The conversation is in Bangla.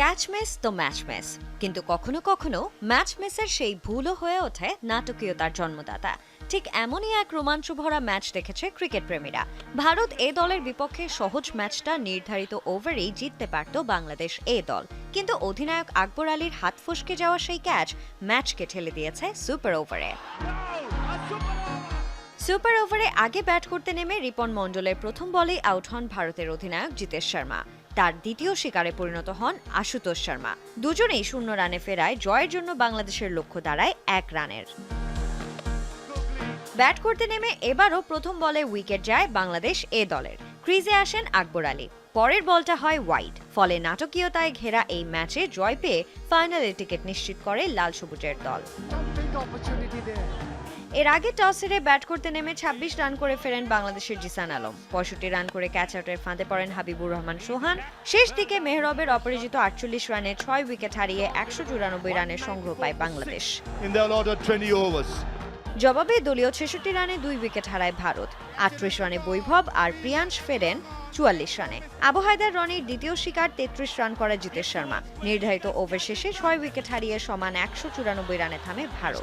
ক্যাচ তো ম্যাচ কিন্তু কখনো কখনো ম্যাচ সেই ভুলও হয়ে ওঠে নাটকীয়তার জন্মদাতা। ঠিক এমনই এক রোমাঞ্চ ভরা ম্যাচ দেখেছে ক্রিকেট প্রেমীরা। ভারত এ দলের বিপক্ষে সহজ ম্যাচটা নির্ধারিত ওভারেই জিততে পারত বাংলাদেশ এ দল। কিন্তু অধিনায়ক আকবর আলীর হাত ফসকে যাওয়া সেই ক্যাচ ম্যাচকে ঠেলে দিয়েছে সুপার ওভারে সুপার ওভারে আগে ব্যাট করতে নেমে রিপন মণ্ডলের প্রথম বলেই আউট হন ভারতের অধিনায়ক জিতেশ শর্মা। তার দ্বিতীয় শিকারে পরিণত হন আশুতোষ শর্মা। দুজনেই শূন্য রানে ফেরায়, জয়ের জন্য বাংলাদেশের লক্ষ্য দাঁড়ায় এক রানের। ব্যাট করতে নেমে এবারও প্রথম বলে উইকেট যায় বাংলাদেশ এ দলের। ক্রিজে আসেন আকবর আলী। পরের বলটা হয় ওয়াইড। ফলে নাটকীয়তায় ঘেরা এই ম্যাচে জয় পেয়ে ফাইনালে টিকিট নিশ্চিত করে লাল সবুজের দল. এর আগে টস হেরে ব্যাট করতে নেমে ২৬ রান করে ফেরেন বাংলাদেশের জিসান আলম। পঁয়ষট্টি রান করে ক্যাচ আউটের ফাঁদে পড়েন হাবিবুর রহমান সোহান। শেষ দিকে মেহরবের অপরাজিত আটচল্লিশ রানে ছয় উইকেট হারিয়ে একশো চুরানব্বই রানের সংগ্রহ পায় Bangladesh. In the allotted 20 overs. জবাবে দলীয় ছেষট্টি রানে দুই উইকেট হারায় ভারত। আটত্রিশ রানে বৈভব আর প্রিয়াংশ ফেরেন চুয়াল্লিশ রানে। আবু হায়দার রনির দ্বিতীয় শিকার তেত্রিশ রান করে জিতেশ শর্মা। নির্ধারিত ওভার শেষে ছয় উইকেট হারিয়ে সমান একশো চুরানব্বই রানে থামে ভারত।